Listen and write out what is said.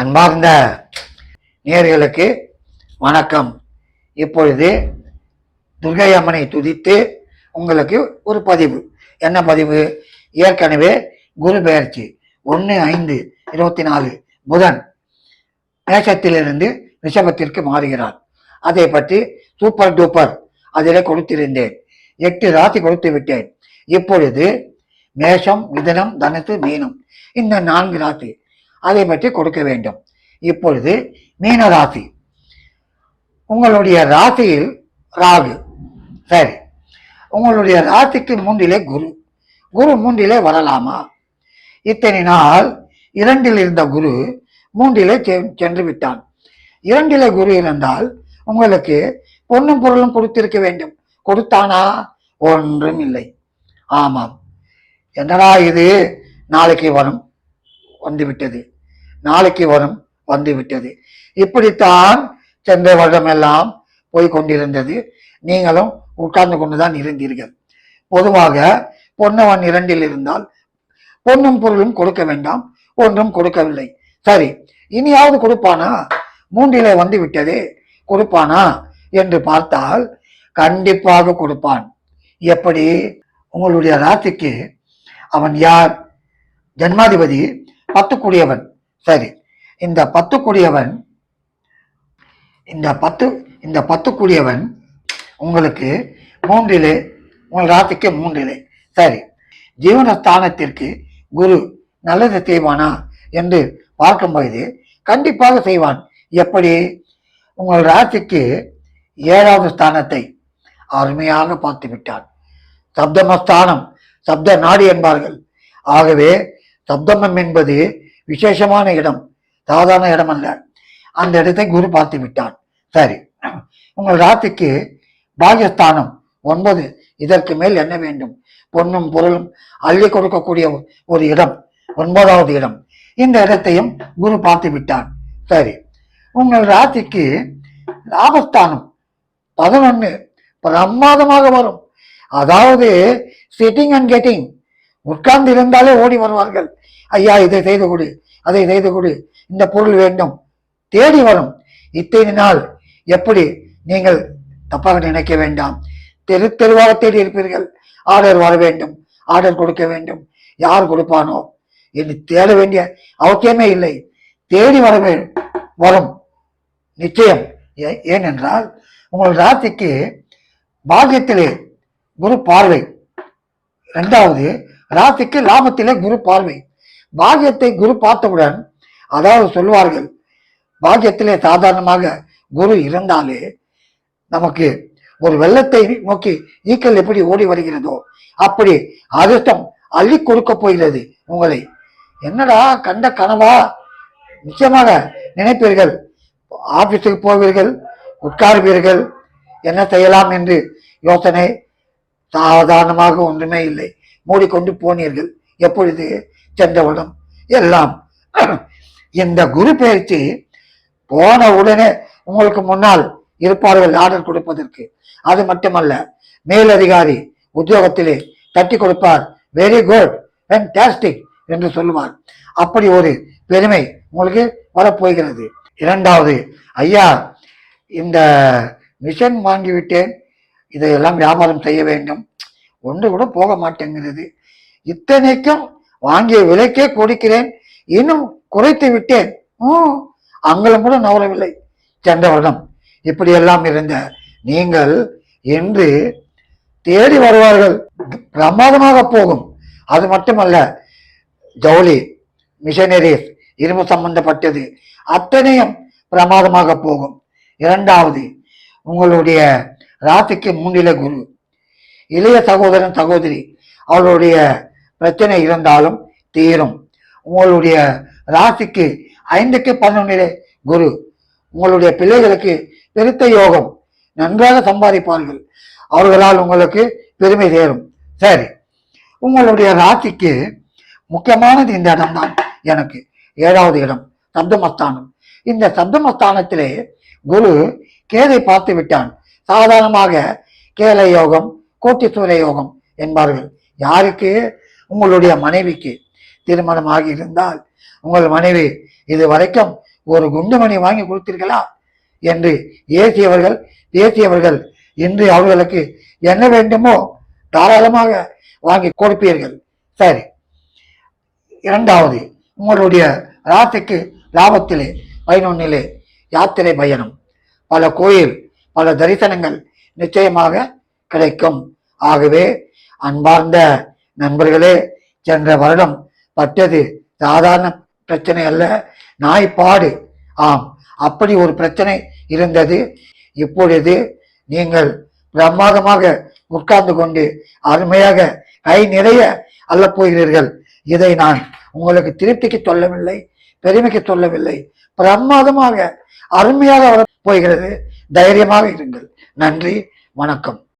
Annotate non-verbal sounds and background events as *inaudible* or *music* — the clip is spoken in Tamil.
அன்பார்ந்த நேர்களுக்கு வணக்கம். இப்பொழுது துர்கை அம்மனை துதித்து உங்களுக்கு ஒரு பதிவு. என்ன பதிவு? ஏற்கனவே குரு பெயர்ச்சி ஒன்று ஐந்து இருபத்தி நாலு புதன் மேஷத்திலிருந்து ரிஷபத்திற்கு மாறுகிறார். அதை பற்றி சூப்பர் டூப்பர் அதில் கொடுத்திருந்தேன். எட்டு ராசி கொடுத்து விட்டேன். இப்பொழுது மேஷம் மிதனம் தனுசு மீனம். இந்த நான்கு ராசி அதை பற்றி கொடுக்க வேண்டும். இப்பொழுது மீன ராசி உங்களுடைய ராசியில் ராகு. சரி. உங்களுடைய ராசிக்கு மூன்றிலே குரு. குரு மூன்றிலே வரலாமா? இத்தனை நாள் இரண்டில் இருந்த குரு மூன்றிலே செ- சென்று விட்டான். இரண்டிலே குரு இருந்தால் உங்களுக்கு பொண்ணும் பொருளும் கொடுத்திருக்க வேண்டும். கொடுத்தானா? ஒன்றும் இல்லை. ஆமாம். என்னடா இது? நாளைக்கு வரும். வந்துவிட்டது. நாளைக்கு வரும் வந்து விட்டது இப்படித்தான் சென்ற வருடம் எல்லாம் போய் கொண்டிருந்தது நீங்களும் உட்கார்ந்து கொண்டுதான் இருந்தீர்கள். பொதுவாக பொன்னவன் இரண்டில் இருந்தால் பொன்னும் பொருளும் கொடுக்க வேண்டாம் ஒன்றும் கொடுக்கவில்லை. சரி இனியாவது கொடுப்பானா? மூன்றிலே வந்து விட்டதே கொடுப்பானா என்று பார்த்தால் கண்டிப்பாக கொடுப்பான். எப்படி? உங்களுடைய ராசிக்கு அவன் யார்? ஜன்மாதிபதி பத்துக்குடியவன். சரி. இந்த பத்துக்குடியவன் இந்த பத்து இந்த பத்துக்குடியவன் உங்களுக்கு மூன்றிலே உங்கள் ராசிக்கு மூன்றிலே. சரி. ஜீவனஸ்தானத்திற்கு குரு நல்லது செய்வானா என்று பார்க்கும்போது கண்டிப்பாக செய்வான். எப்படி? உங்கள் ராசிக்கு ஏழாவது ஸ்தானத்தை அருமையாக பார்த்து விட்டான் சப்தமஸ்தானம் சப்த நாடி என்பார்கள். ஆகவே சப்தமம் என்பது விசேஷமான இடம் சாதாரண இடம் அல்ல. அந்த இடத்தை குரு பார்த்து விட்டான். சரி உங்கள் ராத்திக்கு பாகியஸ்தானம் ஒன்பது இதற்கு மேல் என்ன வேண்டும்? பொன்னும் பொருளும் அள்ளி கொடுக்கக்கூடிய ஒரு இடம் ஒன்பதாவது இடம். இந்த இடத்தையும் குரு பார்த்து விட்டான் சரி உங்கள் ராத்திக்கு லாபஸ்தானம் பதினொன்று பிரமாதமாக வரும். அதாவது சிட்டிங் அண்ட் கெட்டிங் உட்கார்ந்து இருந்தாலே ஓடி வருவார்கள். ஐயா இதை செய்து கொடு அதை செய்து கொடு. இந்த பொருள் வேண்டும். தேடி வரும். இத்தனை நாள் எப்படி நீங்கள் தப்பாக நினைக்க வேண்டாம். தெரு தெருவாக தேடி இருப்பீர்கள். ஆர்டர் வர வேண்டும். ஆர்டர் கொடுக்க வேண்டும். யார் கொடுப்பானோ? என்று தேட வேண்டிய அவசியமே இல்லை. தேடி வரவே வரும். நிச்சயம். ஏ- ஏனென்றால் உங்கள் ராசிக்கு பாக்கியத்திலே குரு பார்வை. ரெண்டாவது ராசிக்கு லாபத்திலே குரு பார்வை. பாக்கியத்தை குரு பார்த்தவுடன் அதாவது சொல்வார்கள் பாக்கியத்திலே சாதாரணமாக குரு இருந்தாலே நமக்கு ஒரு வெள்ளத்தை நோக்கி ஈக்கல் எப்படி ஓடி வருகிறதோ அப்படி அதிர்ஷ்டம் அள்ளி கொடுக்க போகிறது உங்களை. என்னடா கண்ட கனவா? நிச்சயமாக நினைப்பீர்கள். ஆபீஸுக்கு போவீர்கள் உட்காருவீர்கள் என்ன செய்யலாம் என்று யோசனை சாதாரணமாக ஒன்றுமே இல்லை. மூடிக்கொண்டு போனீர்கள். எப்பொழுது? சென்றவுடன் எல்லாம் *clears throat* இந்த குரு பயிற்சி போன உடனே உங்களுக்கு முன்னால் இருப்பார்கள் ஆர்டர் கொடுப்பதற்கு. அது மட்டுமல்ல மேலதிகாரி உத்தியோகத்திலே தட்டி கொடுப்பார். வெரி குட் ஃபேன்டாஸ்டிக் என்று சொல்லுவார். அப்படி ஒரு பெருமை உங்களுக்கு வரப்போகிறது. இரண்டாவது ஐயா இந்த மிஷன் வாங்கிவிட்டேன். இதையெல்லாம் வியாபாரம் செய்ய வேண்டும். ஒன்று கூட போக மாட்டேங்கிறது. இத்தனைக்கும் வாங்கிய விலைக்கே கொடுக்கிறேன். இன்னும் குறைத்து விட்டேன். ம், கூட நவரவில்லை சென்ற வருடம் இப்படியெல்லாம் இருந்த நீங்கள் இன்று தேடி வருவார்கள். பிரமாதமாக போகும். அது மட்டுமல்ல ஜவுளி மிஷனரிஸ் இரும்பு சம்பந்தப்பட்டது அத்தனையும் பிரமாதமாக போகும். இரண்டாவது உங்களுடைய ராசிக்கு மூன்றில குரு. இளைய சகோதரன் சகோதரி அவளுடைய பிரச்சனை இருந்தாலும் தீரும். உங்களுடைய ராசிக்கு ஐந்துக்கு பதினொன்றிலே குரு. உங்களுடைய பிள்ளைகளுக்கு பெருத்த யோகம். நன்றாக சம்பாதிப்பார்கள். அவர்களால் உங்களுக்கு பெருமை சேரும் சரி. உங்களுடைய ராசிக்கு முக்கியமானது இந்த இடம்தான் எனக்கு. ஏழாவது இடம் சப்தமஸ்தானம். இந்த சப்தமஸ்தானத்திலே குரு கேதை பார்த்து விட்டான். சாதாரணமாக கேலை யோகம் கோட்டீஸ்வர யோகம் என்பார்கள். யாருக்கு? உங்களுடைய மனைவிக்கு. திருமணமாகி இருந்தால் உங்கள் மனைவி இது வரைக்கும் ஒரு குண்டுமணி வாங்கி கொடுத்தீர்களா? என்று ஏசியவர்கள் பேசியவர்கள் இன்று அவர்களுக்கு என்ன வேண்டுமோ தாராளமாக வாங்கி கொடுப்பீர்கள். சரி. இரண்டாவது உங்களுடைய ராசிக்கு லாபத்திலே பதினொன்னிலே யாத்திரை பயணம். பல கோயில் பல தரிசனங்கள் நிச்சயமாக கிடைக்கும். ஆகவே அன்பார்ந்த நண்பர்களே சென்ற வருடம் பட்டது சாதாரண பிரச்சனை அல்ல நாய்ப்பாடு. ஆம் அப்படி ஒரு பிரச்சனை இருந்தது. இப்பொழுது நீங்கள் பிரமாதமாக உட்கார்ந்து கொண்டு அருமையாக கை நிறைய அல்ல போகிறீர்கள். இதை நான் உங்களுக்கு திருப்திக்கு சொல்லவில்லை பெருமைக்கு சொல்லவில்லை. பிரமாதமாக அருமையாக போகிறது. தைரியமாக இருங்கள். நன்றி வணக்கம்.